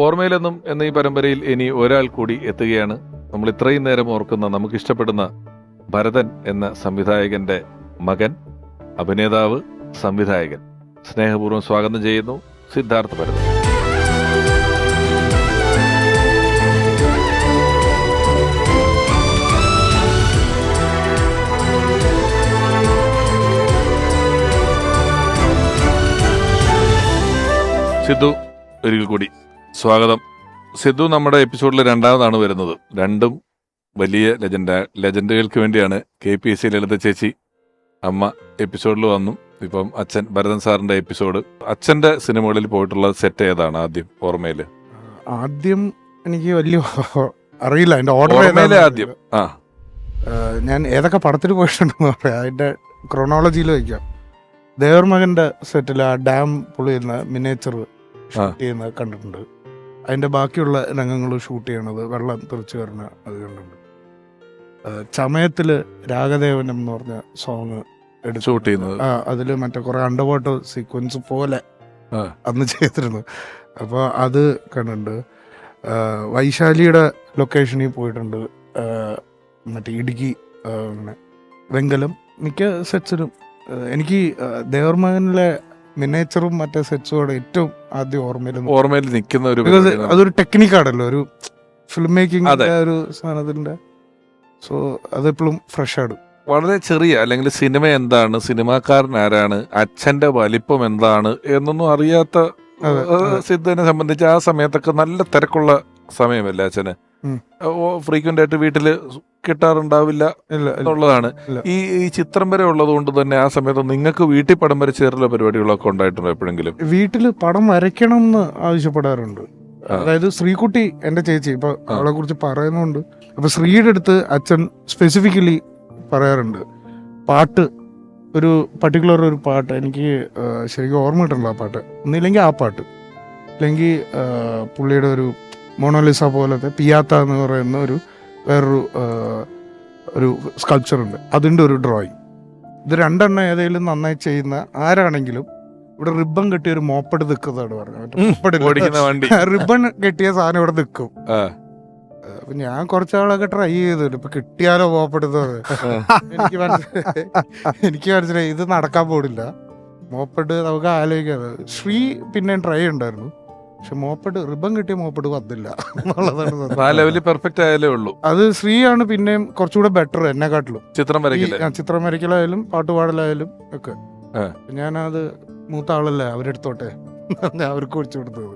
ഓർമ്മയിലെന്നും എന്ന ഈ പരമ്പരയിൽ ഇനി ഒരാൾ കൂടി എത്തുകയാണ്. നമ്മൾ ഇത്രയും നേരം ഓർക്കുന്ന നമുക്ക് ഇഷ്ടപ്പെടുന്ന ഭരതൻ എന്ന സംവിധായകന്റെ മകൻ അഭിനേതാവ് സംവിധായകൻ. സ്നേഹപൂർവം സ്വാഗതം ചെയ്യുന്നു സിദ്ധാർത്ഥ ഭരതൻ. സിദ്ധു ഒരിക്കൽ കൂടി. സ്വാഗതം. സിദ്ധു നമ്മുടെ എപ്പിസോഡിൽ രണ്ടാമതാണ് വരുന്നത്. രണ്ടും വലിയ ലെജൻഡ ലെജൻഡുകൾക്ക് വേണ്ടിയാണ് K P S C Lalitha ചേച്ചി അമ്മ എപ്പിസോഡിൽ വന്നു. ഇപ്പം അച്ഛൻ ഭരതൻ സാറിന്റെ എപ്പിസോഡ്. അച്ഛന്റെ സിനിമകളിൽ പോയിട്ടുള്ള സെറ്റ് ഏതാണ് ആദ്യം ഓർമ്മയിൽ ആദ്യം എനിക്ക് വലിയ അറിയില്ല. അതിന്റെ ഓർഡർ ആദ്യം. ആ. ഞാൻ ഏതൊക്കെ പടത്തിൽ പോയിട്ടുണ്ടെന്ന് പറയാം. അതിന്റെ ക്രോണോളജിയിൽ വയ്ക്കാം. ദേവർമകന്റെ സെറ്റിൽ ആ ഡാം പൊളിയുന്ന മിനേച്ചർ ഷൂട്ട് ചെയ്യുന്നത് കണ്ടിട്ടുണ്ട്. അതിന്റെ ബാക്കിയുള്ള രംഗങ്ങൾ ഷൂട്ട് ചെയ്യണത് വെള്ളം തെറിച്ച് വരുന്ന അത് കണ്ടുണ്ട് ചമയത്തിൽ രാഗദേവനം എന്ന് പറഞ്ഞ സോങ് ഷൂട്ട് ചെയ്യുന്നത്. ആ അതിൽ മറ്റേ കുറേ അണ്ടർ വാട്ടർ സീക്വൻസ് പോലെ അന്ന് ചെയ്തിരുന്നു. അപ്പോൾ അത് കണ്ടുണ്ട് വൈശാലിയുടെ ലൊക്കേഷനിൽ പോയിട്ടുണ്ട്. മറ്റേ ഇടുക്കി വെങ്കലം മിക്ക സെറ്റ്സിലും എനിക്ക് ദേവർമകനിലെ മിനേച്ചറും മറ്റേ സെറ്റ്സും ഏറ്റവും ആദ്യം ഓർമ്മയിൽ ഓർമ്മയിൽ നിൽക്കുന്ന ഒരു. അതൊരു ടെക്നിക്കാണല്ലോ ഒരു ഫിലിം മേക്കിംഗ് ഒരു സാധനത്തിന്റെ സോ അതെപ്പോഴും ഫ്രഷ് ആണ്. വളരെ ചെറിയ അല്ലെങ്കിൽ സിനിമ എന്താണ് സിനിമാക്കാരൻ ആരാണ് അച്ഛന്റെ വലിപ്പം എന്താണ് എന്നൊന്നും അറിയാത്ത സിദ്ധനെ സംബന്ധിച്ച് ആ സമയത്തൊക്കെ നല്ല തിരക്കുള്ള സമയമല്ലേ അച്ഛന്. ഫ്രീക്വന്റ് ആയിട്ട് വീട്ടിൽ കിട്ടാറുണ്ടാവില്ല. എന്നുള്ളതാണ് ഈ ഈ ചിത്രം വരെ ഉള്ളത് കൊണ്ട് തന്നെ ആ സമയത്ത് നിങ്ങൾക്ക് വീട്ടിൽ പടം വരച്ചേറുള്ള പരിപാടികളൊക്കെ ഉണ്ടായിട്ടുണ്ടോ എപ്പോഴെങ്കിലും? വീട്ടിൽ പടം വരയ്ക്കണം എന്ന് ആവശ്യപ്പെടാറുണ്ട് അതായത് ശ്രീകുട്ടി എന്റെ ചേച്ചി ഇപ്പൊ അവളെ കുറിച്ച് പറയുന്നുണ്ട്. അപ്പൊ ശ്രീയുടെ അടുത്ത് അച്ഛൻ സ്പെസിഫിക്കലി പറയാറുണ്ട്. പാട്ട് ഒരു പർട്ടിക്കുലർ ഒരു പാട്ട് എനിക്ക് ശരിക്കും ഓർമ്മ കിട്ടണല്ലോ ആ പാട്ട്. ഒന്നില്ലെങ്കിൽ ആ പാട്ട്. അല്ലെങ്കിൽ പുള്ളിയുടെ ഒരു മൊണോലിസ പോലത്തെ പിയാത്ത എന്ന് പറയുന്ന ഒരു വേറൊരു ഒരു സ്കൾപ്ചർ ഉണ്ട് അതിന്റെ ഒരു ഡ്രോയിങ്. ഇത് രണ്ടെണ്ണം ഏതെങ്കിലും നന്നായി ചെയ്യുന്ന ആരാണെങ്കിലും ഇവിടെ റിബൺ കെട്ടിയ ഒരു മോപ്പട് നിൽക്കുന്നതാണ് പറഞ്ഞത്. റിബൺ കെട്ടിയ സാധനം ഇവിടെ നിൽക്കും. അപ്പൊ ഞാൻ കുറച്ചാളൊക്കെ ട്രൈ ചെയ്തിട്ട് ഇപ്പൊ കിട്ടിയാലോ മോപ്പെടുന്നത് എനിക്ക് മനസ്സിലായി. എനിക്ക് മനസ്സിലായി. ഇത് നടക്കാൻ പോടില്ല മോപ്പട് നമുക്ക് ആലോചിക്കാതെ ശ്രീ പിന്നെ ട്രൈ ഉണ്ടായിരുന്നു പക്ഷെ മോപ്പട്ട് റിബൺ കിട്ടിയ മോപ്പട്ട് വന്നില്ല എന്നുള്ളതാണ് പെർഫെക്റ്റ് ആയാലേ ഉള്ളൂ. അത് ശ്രീയാണ് പിന്നെയും കുറച്ചുകൂടെ ബെറ്റർ എന്നെക്കാട്ടിലും. ചിത്രം വരയ്ക്കില്ല ചിത്രം വരയ്ക്കലായാലും പാട്ടുപാടലായാലും ഒക്കെ. ഞാനത് മൂത്ത ആളല്ലേ അവരെടുത്തോട്ടെ. ഞാൻ അവർക്ക് കുറിച്ച് കൊടുത്തത്.